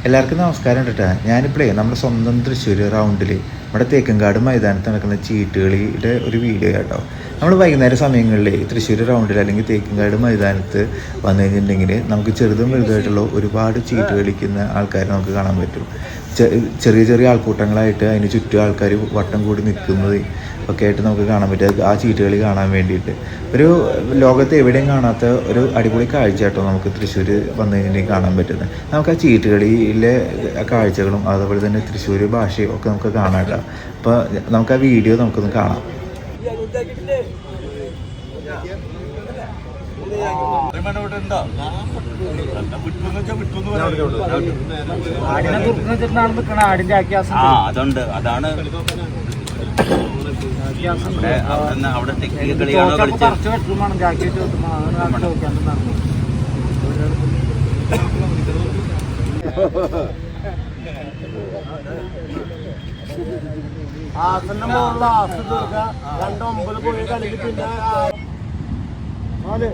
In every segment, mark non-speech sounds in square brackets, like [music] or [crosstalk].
എല്ലാവർക്കും നമസ്കാരം കേട്ടോ ഞാനിപ്പോഴേ നമ്മുടെ സ്വന്തം തൃശ്ശൂർ റൗണ്ടിൽ നമ്മുടെ തേക്കങ്കാട് മൈതാനത്ത് നടക്കുന്ന ചീട്ടുകളിയുടെ ഒരു വീഡിയോ കേട്ടോ നമ്മൾ വൈകുന്നേര സമയങ്ങളിൽ തൃശ്ശൂർ റൗണ്ടിൽ അല്ലെങ്കിൽ തേക്കങ്കാട് മൈതാനത്ത് വന്നു കഴിഞ്ഞിട്ടുണ്ടെങ്കിൽ നമുക്ക് ചെറുതും വലുതായിട്ടുള്ള ഒരുപാട് ചീട്ട് കളിക്കുന്ന ആൾക്കാരെ നമുക്ക് കാണാൻ പറ്റും. ചെറിയ ചെറിയ ആൾക്കൂട്ടങ്ങളായിട്ട് അതിന് ചുറ്റും ആൾക്കാർ വട്ടം കൂടി നിൽക്കുന്നത് ഒക്കെ ആയിട്ട് നമുക്ക് കാണാൻ പറ്റും. ആ ചീട്ടുകളി കാണാൻ വേണ്ടിയിട്ട്. ഒരു ലോകത്ത് എവിടെയും കാണാത്ത ഒരു അടിപൊളി കാഴ്ച കേട്ടോ നമുക്ക് തൃശ്ശൂർ വന്നു കഴിഞ്ഞിട്ടുണ്ടെങ്കിൽ കാണാൻ പറ്റുന്നത്. നമുക്ക് ആ ചീട്ടുകളിയിലെ കാഴ്ചകളും അതുപോലെ തന്നെ തൃശ്ശൂർ ഭാഷയും ഒക്കെ നമുക്ക് കാണാം കേട്ടോ അപ്പോൾ നമുക്ക് ആ വീഡിയോ നമുക്കൊന്ന് കാണാം. അതുണ്ട്. അതാണ് അവിടെ അവിടുന്ന് അവിടെ ടെക്നിക്കൽ കളിയാണോ കളിച്ചത്? [laughs] ആസന്റെ മുകളിൽ ആസ് തീർക്കുക രണ്ട് ഒമ്പത് കളിക്ക് പിന്നെ ആ- നാല്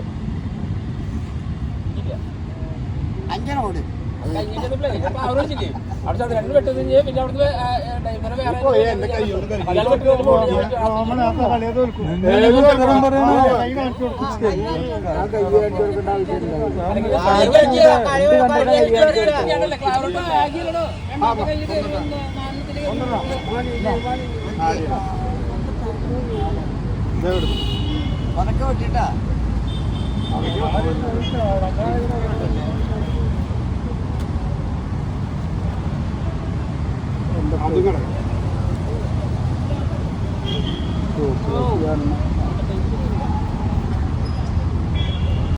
പോയി എന്റെ കൈയോട് പതക്കെ വിട്ടിട്ടാ അതുകൂടെ ഓ